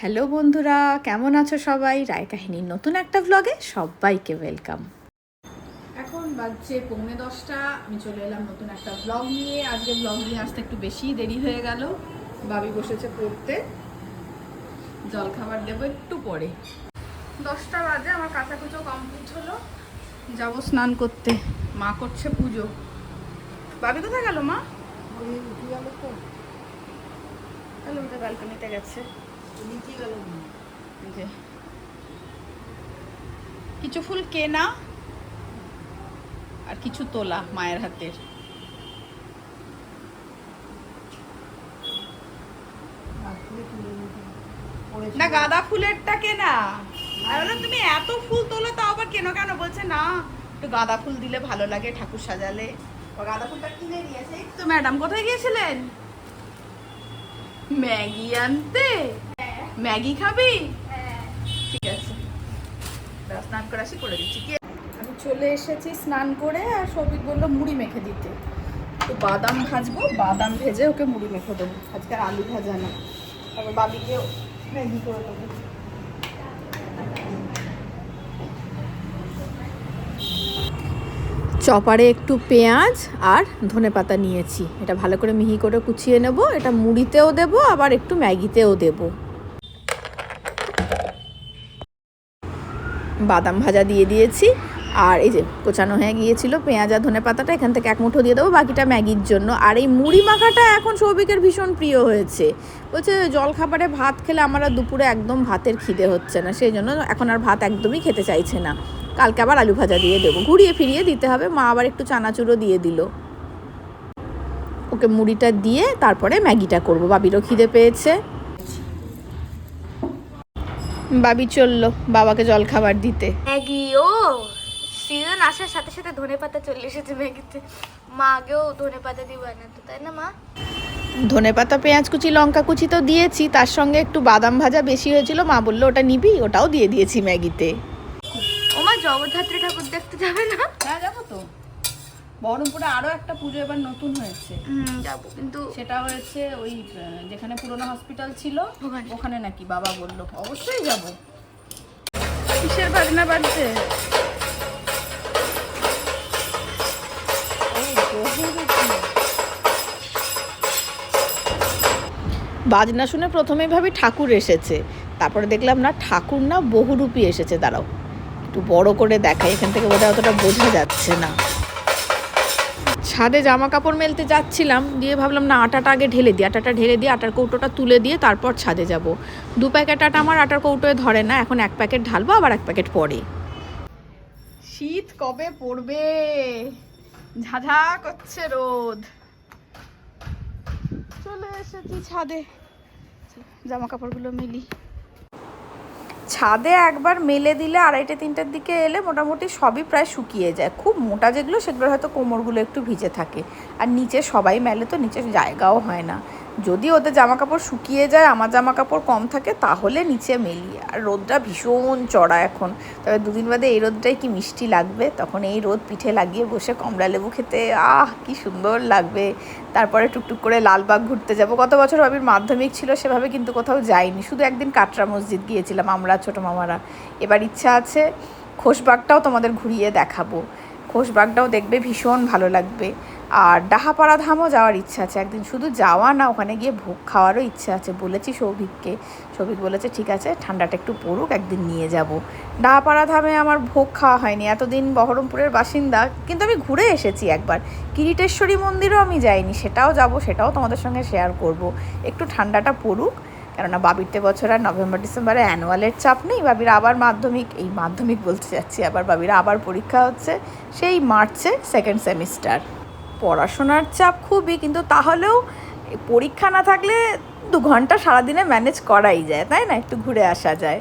Hello বন্ধুরা কেমন আছো সবাই? রায় কাহিনীর নতুন একটা ব্লগে সবাইকে ওয়েলকাম এখন বাজছে পৌনে দশটা আমি চলে এলাম নতুন একটা ব্লগ নিয়ে। আজকে ব্লগ নিয়ে আসতে একটু বেশি দেরি হয়ে গেল। বাবি বসেছে পড়তে। জল খাবার দেবো একটু পরে। দশটা বাজে আমার কাঁচা কুচো কমপ্লিট হলো। যাব স্নান করতে। মা করছে পুজো। বাবি কোথায় গেল মা? ব্যালকনিতে গেছে। কিছু ফুল কেনা আর কিছু তোলা মায়ের হাতের। না, গাঁদা ফুলেরটা কেনা। তুমি এত ফুল তোলো তাও আবার কেন? কেন? বলছে, না, একটু গাঁদা ফুল দিলে ভালো লাগে, ঠাকুর সাজালে। গাঁদা ফুলটা কিনে নিয়েছে তো ম্যাডাম, কোথায় গিয়েছিলেন? ম্যাগি আনতে। ম্যাগি খাবি? ঠিক আছে। স্নান করে আসি করে দিচ্ছি কি? আমি চলে এসেছি স্নান করে আর সৌভিক বলল মুড়ি মেখে দিতে। তো বাদাম ভাজবো বাদাম ভেজে ওকে মুড়ি মেখে দেবো। আজকে আলু ভাজা না তারপর বাবিকেও ম্যাগি করে দেবো। চপারে একটু পেঁয়াজ আর ধনেপাতা নিয়েছি। এটা ভালো করে মিহি করে কুচিয়ে নেব এটা মুড়িতেও দেব আবার একটু ম্যাগিতেও দেব। বাদাম ভাজা দিয়ে দিয়েছি। আর এই যে কোচানো হয়ে গিয়েছিল, পেঁয়াজ আর ধনে পাতাটা, এখান থেকে এক মুঠো দিয়ে দেবো, বাকিটা ম্যাগির জন্য। আর এই মুড়ি মাখাটা এখন সৌভিকের ভীষণ প্রিয় হয়েছে। বলছে জল খাবারে ভাত খেলে আমার আর দুপুরে একদম ভাতের খিদে হচ্ছে না, সেই জন্য এখন আর ভাত একদমই খেতে চাইছে না। কালকে আবার আলু ভাজা দিয়ে দেবো। ঘুরিয়ে ফিরিয়ে দিতে হবে, মা আবার একটু চানাচুরও দিয়ে দিল। ওকে মুড়িটা দিয়ে তারপরে ম্যাগিটা করব, বাবিরও খিদে পেয়েছে। বাবি চলল বাবাকে জল খাবার দিতে। ম্যাগি ও সিজন আসার সাথে সাথে ধনে পাতা চলে এসেছে ম্যাগিতে। মা আগেও ধনে পাতা দিয়ে বানাতো তাই না মা? ধনে পাতা পেঁয়াজ কুচি লঙ্কা কুচি তো দিয়েছি তার সঙ্গে একটু বাদাম ভাজা বেশি হয়েছিল মা বলল ওটা নিবি? ওটাও দিয়ে দিয়েছি ম্যাগিতে। ও মা জগদ্ধাত্রী ঠাকুর দেখতে যাবে না? হ্যাঁ যাব তো। বহরমপুরে আরও একটা পুজো এবার নতুন হয়েছে। হুম যাব। কিন্তু সেটা হয়েছে ওই যেখানে পুরনো হসপিটাল ছিল ওখানে। নাকি বাবা বলল অবশ্যই যাব। কিসের বাজনা বাজছে? বাজনা শুনে প্রথমেই ভাবি ঠাকুর এসেছে। তারপরে দেখলাম না ঠাকুর না বহুরূপী এসেছে দাঁড়াও। একটু বড় করে দেখাই এখান থেকে বোধহয় অতটা বোঝা যাচ্ছে না। ছাদে জামা কাপড় মেলতে যাচ্ছিলাম, দিয়ে ভাবলাম, না, আটাটা আগে ঢেলে দিই। আটাটা ঢেলে দিয়ে আটার কৌটোটা তুলে দিয়ে তারপর ছাদে যাব। দু প্যাকেট আটা আমার আটার কৌটোয় ধরে না, এখন এক প্যাকেট ঢালবো, আবার এক প্যাকেট পরে। শীত কবে পড়বে? ঝাঝা করছে রোদ। চলে এসেছি ছাদে। জামা কাপড়গুলো মিলি। ছাদে একবার মেলে দিলে আড়াইটে, তিনটের দিকে এলে মোটামুটি সবই প্রায় শুকিয়ে যায়। খুব মোটা যেগুলো সেগুলো হয়তো কোমরগুলো একটু ভিজে থাকে। আর নিচে সবাই মেলে তো, নিচে জায়গাও হয় না। যদি ওদের জামা কাপড় শুকিয়ে যায়, আমার জামা কাপড় কম থাকে, তাহলে নিচে মেলি আর রোদটা ভীষণ চড়া এখন। তবে দুদিন বাদে এই রোদটাই কি মিষ্টি লাগবে? তখন এই রোদ পিঠে লাগিয়ে বসে কমলা লেবু খেতে, আহ, কি সুন্দর লাগবে। তারপরে টুকটুক করে লালবাগ ঘুরতে যাব। গত বছর ভাবির মাধ্যমিক ছিল, সেভাবে কিন্তু কোথাও যাইনি। শুধু একদিন কাটরা মসজিদ গিয়েছিলাম আমরা, ছোটো মামারা। এবার ইচ্ছা আছে, খোশবাগটাও তোমাদের ঘুরিয়ে দেখাবো। খোশবাগটাও দেখবে, ভীষণ ভালো লাগবে। আর ডাহাপাড়া ধামও যাওয়ার ইচ্ছা আছে। একদিন শুধু যাওয়া না, ওখানে গিয়ে ভোগ খাওয়ারও ইচ্ছা আছে। বলেছি সৌভিককে। সৌভিক বলেছে, ঠিক আছে, ঠান্ডাটা একটু পড়ুক, একদিন নিয়ে যাব। ডাহাপাড়া ধামে আমার ভোগ খাওয়া হয়নি। এতদিন বহরমপুরের বাসিন্দা, কিন্তু আমি ঘুরে এসেছি একবার। কিরিটেশ্বরী মন্দিরও আমি যাইনি, সেটাও যাব, সেটাও তোমাদের সঙ্গে শেয়ার করব। একটু ঠান্ডাটা পড়ুক, কেননা বাবিরতে বছর আর নভেম্বর, ডিসেম্বরে অ্যানুয়ালের চাপ নেই। বাবির আবার মাধ্যমিক, এই মাধ্যমিক বলতে যাচ্ছি আবার, বাবির আবার পরীক্ষা হচ্ছে, সেই মার্চে সেকেন্ড সেমিস্টার পড়াশোনার চাপ খুবই, কিন্তু তাহলেও পরীক্ষা না থাকলে দু ঘণ্টা সারাদিনে ম্যানেজ করাই যায়, তাই না? একটু ঘুরে আসা যায়।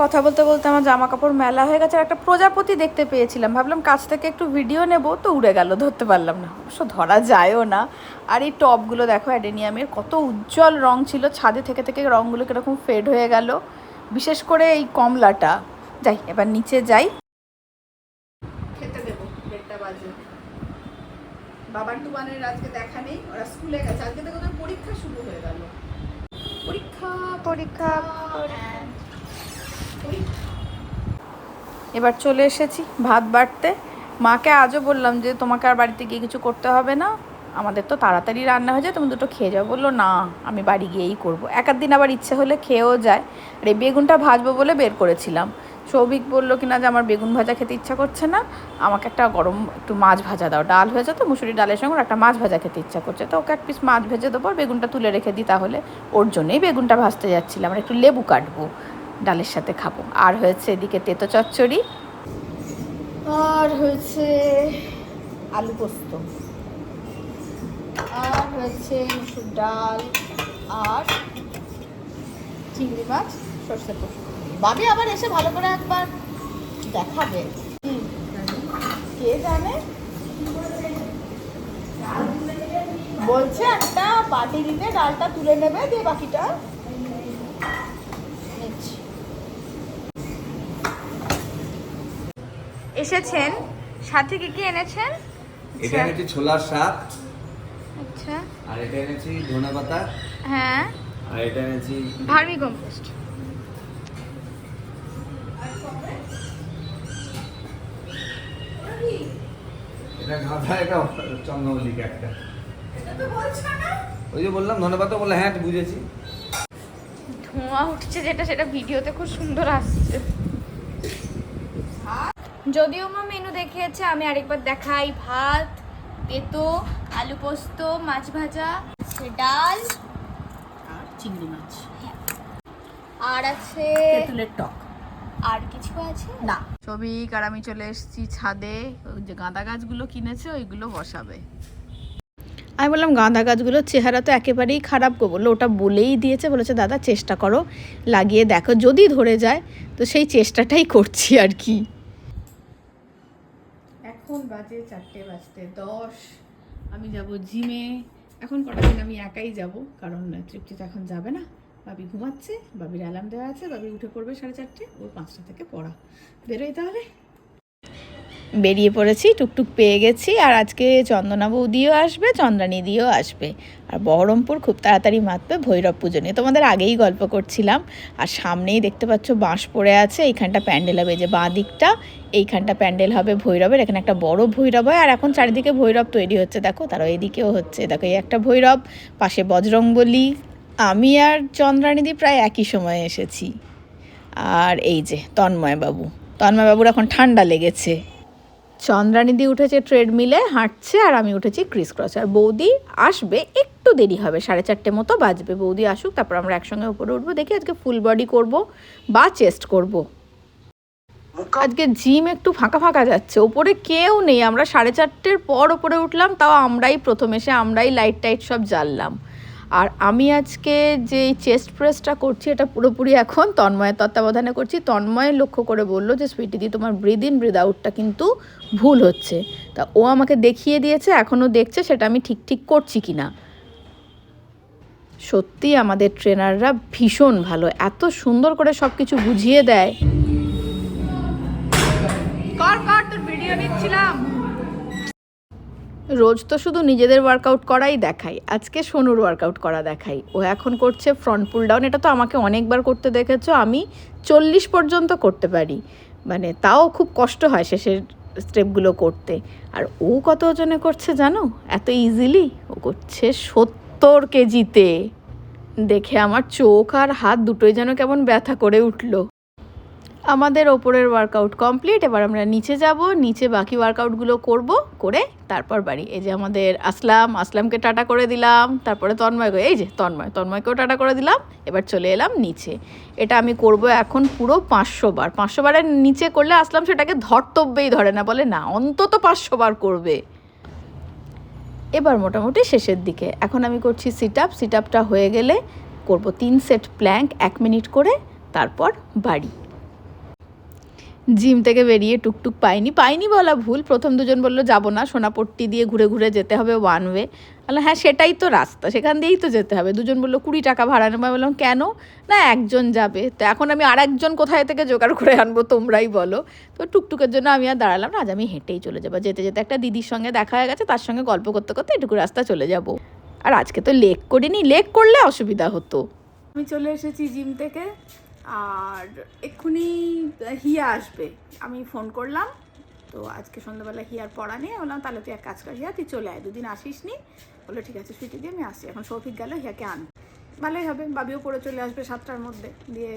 কথা বলতে বলতে আমার জামা কাপড় মেলা হয়ে গেছে আর একটা প্রজাপতি দেখতে পেয়েছিলাম। ভাবলাম কাছ থেকে একটু ভিডিও নেব, তো উড়ে গেল, ধরতে পারলাম না। অবশ্য ধরা যায়ও না। আর এই টপগুলো দেখো, অ্যাডেনিয়ামের কত উজ্জ্বল রং ছিল, ছাদে থেকে থেকে রঙগুলো কীরকম ফেড হয়ে গেল। বিশেষ করে এই কমলাটা। যাই, এবার নিচে যাই খেতে দেবো দেড়টা বাজে বাবার টুবানের আজকে দেখা নেই, ওরা স্কুলে গেছে। আজকে থেকে ওদের পরীক্ষা শুরু হয়ে গেল। পরীক্ষা পরীক্ষা এবার চলে এসেছি ভাত বাড়তে। মাকে আজও বললাম যে, তোমাকে আর বাড়িতে গিয়ে কিছু করতে হবে না। আমাদের তো তাড়াতাড়ি রান্না হয়ে যায়, তুমি দুটো খেয়ে যাও। বলল, না, আমি বাড়ি গিয়েই করব। এক দিন আবার ইচ্ছে হলে খেয়েও যায়। আর এই বেগুনটা ভাজবো বলে বের করেছিলাম। সৌভিক বলল কিনা যে আমার বেগুন ভাজা খেতে ইচ্ছা করছে না, আমাকে একটা গরম একটু মাছ ভাজা দাও। ডাল হয়েছে তো মুসুরি ডালের সঙ্গে একটা মাছ ভাজা খেতে ইচ্ছা করছে। তো ওকে এক পিস মাছ ভেজে দেবো আর বেগুনটা তুলে রেখে দিই তাহলে। ওর জন্যই বেগুনটা ভাজতে যাচ্ছিলাম আর একটু লেবু কাটবো, ডালের সাথে খাব। আর হয়েছে এদিকে তেতো চচ্চড়ি। আর হয়েছে আলু পোস্ত। আর হয়েছে মুসুর ডাল। আর চিংড়ি মাছ, সর্ষে পোস্ত। বাবি আবার এসে ভালো করে একবার দেখাবে। কে জানে? বলছে একটা বাটি দিতে ডালটা তুলে নেবে দিয়ে বাকিটা এসেছেন? সাথে কি কি এনেছেন? এটা এনেছি ছোলার শাক আচ্ছা। আর এটা এনেছি ধনে পাতা হ্যাঁ। আর এটা এনেছি ভার্মি কম্পোস্ট। এটা গাঁদা এটা চন্দ্রমল্লিকা একটা। ওই যে বললাম ধনে পাতা বললে হ্যাঁ বুঝেছি। ধোঁয়া উঠছে যেটা সেটা ভিডিওতে খুব সুন্দর আসছে। যদিও মা মেনু দেখিয়েছে আমি আরেকবার দেখাই। ভাত তেতো আলু পোস্ত মাছ ভাজা ডাল। আর চিংড়ি মাছ। আর আছে তেঁতুলের টক। আর কিছু আছে? না। সবিক আর আমি চলে এসেছি ছাদে। ওই যে গাঁদা গাছগুলো কিনেছে ওইগুলো বসাবে। আমি বললাম গাঁদা গাছগুলোর চেহারা তো একেবারেই খারাপ গো। বলল ওটা বলেই দিয়েছে। বলেছে দাদা চেষ্টা করো লাগিয়ে দেখো। যদি ধরে যায় তো সেই চেষ্টাটাই করছি আর কি। এখন বাজে চারটে বাজতে দশ। আমি যাব জিমে। এখন কটা দিন আমি একাই যাব কারণ তৃপ্তি তো এখন যাবে না। বাবি ঘুমাচ্ছে বাবির অ্যালার্ম দেওয়া আছে বাবি উঠে পড়বে সাড়ে চারটে, ওর পাঁচটা থেকে পড়া। বেরোই তাহলে? বেরিয়ে পড়েছি, টুকটুক পেয়ে গেছি, আর আজকে চন্দনা বৌদিও আসবে চন্দ্রানিদিও আসবে। আর বহরমপুর খুব তাড়াতাড়ি মাতবে ভৈরব পুজো নিয়ে। তোমাদের আগেই গল্প করছিলাম, আর সামনেই দেখতে পাচ্ছ বাঁশ পড়ে আছে, এইখানটা প্যান্ডেল হবে যে বাঁ দিকটা, এইখানটা প্যান্ডেল হবে ভৈরবের, এখানে একটা বড় ভৈরব হয়, আর এখন চারিদিকে ভৈরব তৈরি হচ্ছে, দেখো, তারও এদিকেও হচ্ছে, দেখো, এই একটা ভৈরব, পাশে বজরংবলী আমি আর চন্দ্রানিদি প্রায় একই সময়ে এসেছি। আর এই যে তন্ময় বাবু তন্ময় বাবুর এখন ঠান্ডা লেগেছে। চন্দ্রানিদি উঠেছে ট্রেডমিলে, হাঁটছে আর আমি উঠেছি ক্রিস ক্রস আর বৌদি আসবে একটু দেরি হবে, সাড়ে চারটে মতো বাজবে। বৌদি আসুক, তারপর আমরা একসঙ্গে উপরে উঠবো, দেখি আজকে ফুল বডি করব বা চেস্ট করব। আজকে জিম একটু ফাঁকা ফাঁকা যাচ্ছে ওপরে কেউ নেই। আমরা সাড়ে চারটের পর ওপরে উঠলাম, তাও আমরাই প্রথম এসে, আমরাই লাইট টাইট সব জ্বাললাম। আর আমি আজকে যে চেস্ট প্রেসটা করছি, এটা পুরোপুরি এখন তন্ময়ের তত্ত্বাবধানে করছি। তন্ময় লক্ষ্য করে বলল যে সুইটি দি, তোমার ব্রিদ ইন ব্রিদ আউটটা কিন্তু ভুল হচ্ছে। তা ও আমাকে দেখিয়ে দিয়েছে, এখনও দেখছে সেটা আমি ঠিক ঠিক করছি কি না? সত্যি আমাদের ট্রেনাররা ভীষণ ভালো। এত সুন্দর করে সব কিছু বুঝিয়ে দেয়। কর কর, তোর ভিডিও নিচ্ছিলাম রোজ তো শুধু নিজেদের ওয়ার্কআউট করাই দেখাই। আজকে সোনুর ওয়ার্কআউট করা দেখাই। ও এখন করছে ফ্রন্ট পুল ডাউন এটা তো আমাকে অনেকবার করতে দেখেছ। আমি চল্লিশ পর্যন্ত করতে পারি। মানে তাও খুব কষ্ট হয় শেষের স্টেপগুলো করতে। আর ও কত ওজনে করছে জানো? এত ইজিলি ও করছে সত্তর কেজিতে। দেখে আমার চোখ আর হাত দুটোই যেন কেমন ব্যথা করে উঠল। আমাদের ওপরের ওয়ার্কআউট কমপ্লিট এবার আমরা নিচে যাব, নিচে বাকি ওয়ার্কআউটগুলো করব, করে তারপর বাড়ি। এই যে আমাদের আসলাম, আসলামকে টাটা করে দিলাম, তারপরে তন্ময় এই যে তন্ময়, তন্ময়কেও টাটা করে দিলাম, এবার চলে এলাম নিচে। এটা আমি করব এখন পুরো পাঁচশো বার। পাঁচশো বারের নিচে করলে আসলাম সেটাকে ধর্তব্যেই ধরে না, বলে না, অন্তত পাঁচশো বার করবে। এবার মোটামুটি শেষের দিকে। এখন আমি করছি সিট আপ সিট আপটা হয়ে গেলে করব তিন সেট প্ল্যাঙ্ক এক মিনিট করে, তারপর বাড়ি। জিম থেকে বেরিয়ে টুকটুক পাইনি। পাইনি বলা ভুল, প্রথম দুজন বলল, যাব না, সোনাপট্টি দিয়ে ঘুরে ঘুরে যেতে হবে ওয়ান ওয়ে বললাম হ্যাঁ সেটাই তো রাস্তা, সেখান দিয়েই তো যেতে হবে। দুজন বলল, কুড়ি টাকা ভাড়া নেব। আমি বললাম, কেন? না, একজন যাবে। তো এখন আমি আর একজন কোথায় থেকে জোগাড় করে আনব তোমরাই বলো। তো টুকটুকের জন্য আমি আর দাঁড়ালাম না, আজ আমি হেঁটেই চলে যাব। যেতে যেতে একটা দিদির সঙ্গে দেখা হয়ে গেছে, তার সঙ্গে গল্প করতে করতে এটুকু রাস্তা চলে যাব। আর আজকে তো লেক করিনি, লেক করলে অসুবিধা হতো। আমি চলে এসেছি জিম থেকে। আর এক্ষুনি হিয়া আসবে। আমি ফোন করলাম তো আজকে সন্ধ্যাবেলা হিয়ার পড়া নিয়ে বললাম তাহলে তুই এক কাজ কর হিয়া তুই চলে আয় দুদিন আসিস নি বলল ঠিক আছে ছুটি দিয়ে আমি আসি। এখন সৌভিক গেল হিয়াকে আন ভালোই হবে বাবিও পড়ে চলে আসবে সাতটার মধ্যে। দিয়ে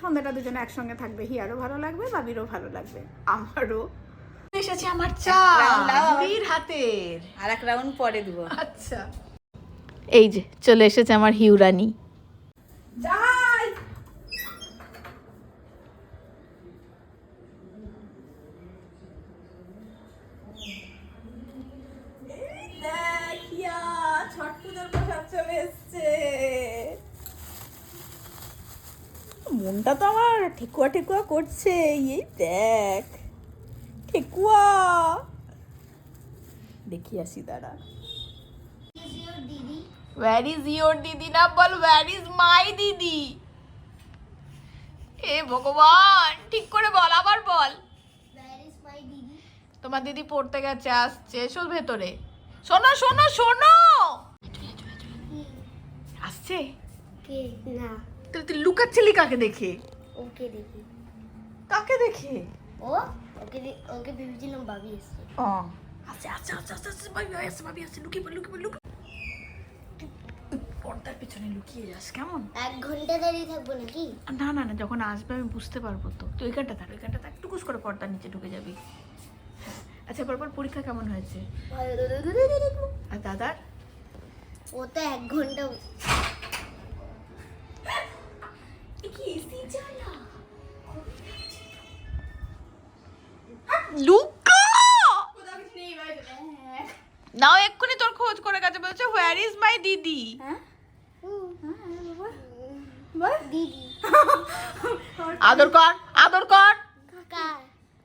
সন্ধ্যাটা দুজনে একসঙ্গে থাকবে হিয়ারও ভালো লাগবে বাবিরও ভালো লাগবে আমারও। এসেছে আমার চা হাতের। আর এক রাউন্ড পরে দেবো। আচ্ছা। এই যে চলে এসেছে আমার হিউরানি যাই ছট পুজোর প্রসাদ চলে মনটা তো আমার ঠেকুয়া ঠেকুয়া করছে, এই দেখ। ঠেকুয়া। দেখি আসি, দাঁড়া। ওয়ার ইজ ইয়োর দিদি? না বল ওয়ার ইজ মাই দিদি? হে ভগবান, ঠিক করে বল, আবার বল। তোমার দিদি পড়তে গেছে, আসছে এসো ভেতরে। শোনো শোনো শোনো! আসছে কে? না। তুই তুই লুকাচ্ছিলি কাকে দেখে? ওকে দেখি। কাকে দেখে? ও? ওকে ওকে ভেবেছিলাম ভাবি এসছে। ও। আচ্ছা আচ্ছা আচ্ছা আচ্ছা আচ্ছা ভাবি আসছে ভাবি আসছে লুকিয়ে পড় লুকিয়ে পড় লুকিয়ে পর্দার পিছনে লুকিয়ে যাস কেমন? এক ঘণ্টা দাঁড়িয়ে থাকব নাকি? না না না যখন আসবে আমি বুঝতে পারব তো। তুই ওইখানটা থাক ওইখানটা থাক টুকুস করে পর্দার নিচে ঢুকে যাবি। আচ্ছা পরপর পরীক্ষা কেমন হয়েছে? আর দাদার? ও তো এক ঘণ্টা আদর কর আদর কর।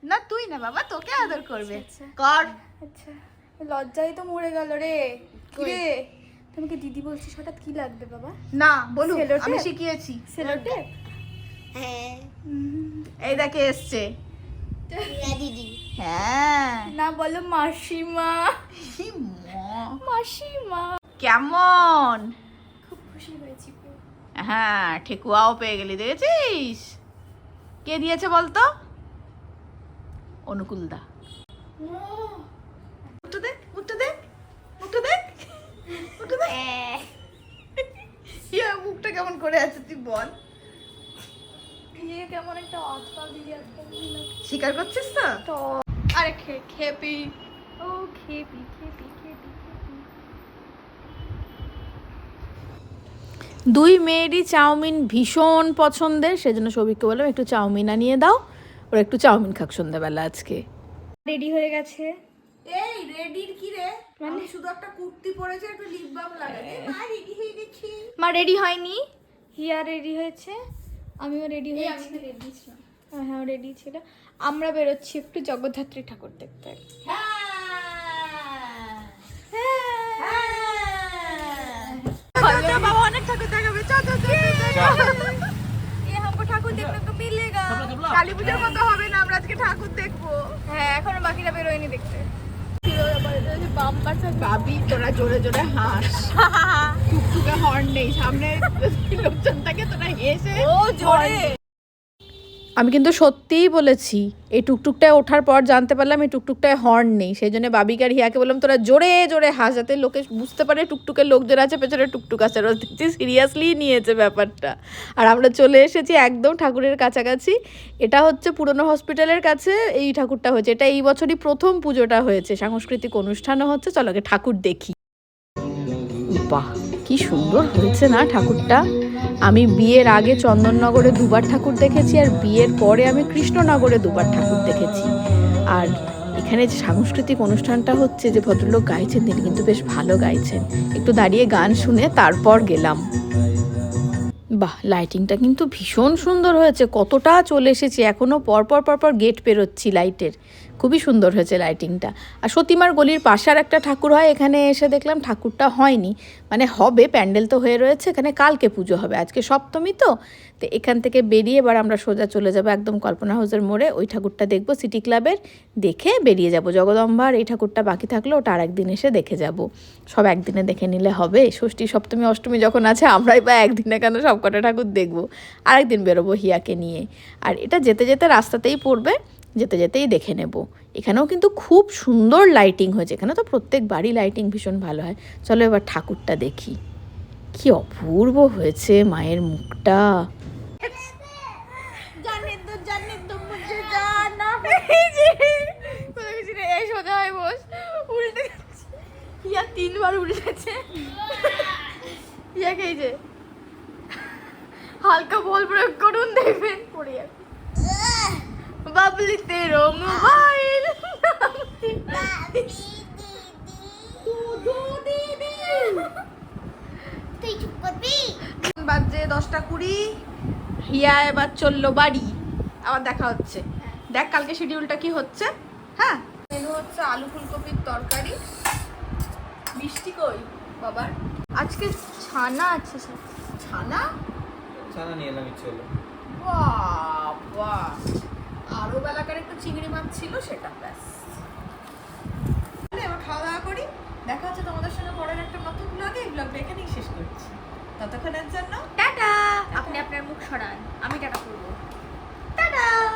না তুই না বাবা তোকে আদর করবে। কর। আচ্ছা লজ্জায় তো মরে গেল রে। কি রে? তোমাকে দিদি বলছিস? হঠাৎ কি লাগবে বাবা? না বলু Cellotape? আমি শিখিয়েছি। সেলোটেপ হ্যাঁ। এই দেখে এসছে। দিদি। হ্যাঁ। না বলো মাসিমা। মাসিমা। কেমন? খুব খুশি হয়েছি হ্যাঁ ঠেকুয়াও পেয়ে গেলি দেখেছিস? কে দিয়েছে বলতো? অনুকূলদা। মুখটা দেখ মুখটা দেখ মুখটা দেখ মুখটা দেখ। ইয়া, মুখটা কেমন করে আছে তুই বল। দিয়ে কেমন একটা অথবা স্বীকার করছিস তো? তো। আরে খেপি। ও খেপি খেপি। দুই মেয়েরই চাউমিন ভীষণ পছন্দের সেজন্য সৌভিককে বললাম একটু চাউমিন আনিয়ে দাও ওরা একটু চাউমিন খাক সন্ধ্যাবেলা আজকে। রেডি হয়ে গেছে। এই রেডির কি রে? মানে শুধু একটা কুর্তি পরেছে একটু লিপ বাম লাগাতে। মা রেডি হয়ে গেছি। মা রেডি হয়নি? হিয়া রেডি হয়েছে। আমিও রেডি হয়েছি। রেডি ছিলাম। হ্যাঁ হ্যাঁ রেডি ছিল। আমরা বেরোচ্ছি একটু জগদ্ধাত্রী ঠাকুর দেখতে। বাবা অনেক ঠাকুর দেখাবে চ চ চ ये हमको ठाकुर देखने को मिलेगा কালী পুজোর মতো হবে না আমরা আজকে ঠাকুর দেখবো হ্যাঁ এখনো বাকিরা বেরোয়নি দেখতে বাম্পার ভাবি তোরা জোরে জোরে হাস টুকটুকে হর্ন নেই সামনে লোকজন থাকে তোরা হেসে ও জোরে আমি কিন্তু সত্যিই বলেছি, এই টুকটুকটায় ওঠার পর জানতে পারলাম এই টুকটুকটায় হর্ন নেই। সেই জন্য বাবিকার হিয়াকে বললাম, তোরা জোরে জোরে হাস যাতে লোকে বুঝতে পারে টুকটুকের লোকজন আছে, পেছনে টুকটুক আছে। দেখছি সিরিয়াসলি নিয়েছে ব্যাপারটা। আর আমরা চলে এসেছি একদম ঠাকুরের কাছাকাছি। এটা হচ্ছে পুরনো হসপিটালের কাছে, এই ঠাকুরটা হয়েছে। এটা এই বছরই প্রথম পুজোটা হয়েছে। সাংস্কৃতিক অনুষ্ঠানও হচ্ছে। চলো ঠাকুর দেখি। বাহ! কি সুন্দর হয়েছে না ঠাকুরটা? আমি বিয়ের আগে চন্দননগরে দুবার ঠাকুর দেখেছি আর বিয়ের পরে আমি কৃষ্ণনগরে দুবার ঠাকুর দেখেছি। আর এখানে যে সাংস্কৃতিক অনুষ্ঠানটা হচ্ছে, যে ভদ্রলোক গাইছেন, তিনি কিন্তু বেশ ভালো গাইছেন। একটু দাঁড়িয়ে গান শুনে তারপর গেলাম। বাহ লাইটিংটা কিন্তু ভীষণ সুন্দর হয়েছে। কতটা চলে এসেছি এখনও পরপর পরপর গেট পেরোচ্ছি লাইটের খুবই সুন্দর হয়েছে লাইটিংটা আর সতীমার গলির পাশে আর একটা ঠাকুর হয়, এখানে এসে দেখলাম ঠাকুরটা হয়নি। মানে হবে, প্যান্ডেল তো হয়ে রয়েছে, এখানে কালকে পুজো হবে, আজকে সপ্তমী তো। তো এখান থেকে বেরিয়ে এবার আমরা সোজা চলে যাব একদম কল্পনা হাউসের মোড়ে। ওই ঠাকুরটা দেখব সিটি ক্লাবের দেখে বেরিয়ে যাব। জগদম্বার, এই ঠাকুরটা বাকি থাকলে ওটা আর একদিন এসে দেখে যাব। সব একদিনে দেখে নিলে হবে। ষষ্ঠী, সপ্তমী, অষ্টমী যখন আছে, আমরাই বা একদিনে কেন সব কটা ঠাকুর দেখব। আরেকদিন বেরোবো হিয়াকে নিয়ে। আর এটা যেতে যেতে রাস্তাতেই পড়বে। যেতে যেতেই দেখে নেব। এখানেও কিন্তু খুব সুন্দর লাইটিং হয়েছে। এখানে তো প্রত্যেক বাড়ি লাইটিং ভীষণ ভালো হয়। চলো এবার ঠাকুরটা দেখি। কি অপূর্ব হয়েছে মায়ের মুখটা। তিনবার হালকা বল প্রয়োগ করুন, দেখবেন। পড়ে যাবে বাবলিতে রং মোবাইল বাজে দশটা কুড়ি। হিয়া এবার চলল বাড়ি। আবার দেখা হচ্ছে। দেখ কালকে শিডিউলটা কি হচ্ছে। হ্যাঁ? মেনু হচ্ছে আলু ফুলকপির তরকারি। মিষ্টি কই বাবার? আজকে ছানা আছে ছানা? ছানা নিয়ে এলাম ইচ্ছে হলো। বাবা। আরও বেলাকার একটু চিংড়ি মাছ ছিল সেটা ব্যাস। আমরা খাওয়া দাওয়া করি। দেখা হচ্ছে তোমাদের সঙ্গে পরের একটা নতুন ব্লগে এই ব্লগটা এখানেই শেষ করছি। ততক্ষণের জন্য টাটা। আপনি আপনার মুখ সরান। আমি টাটা করব। টাটা!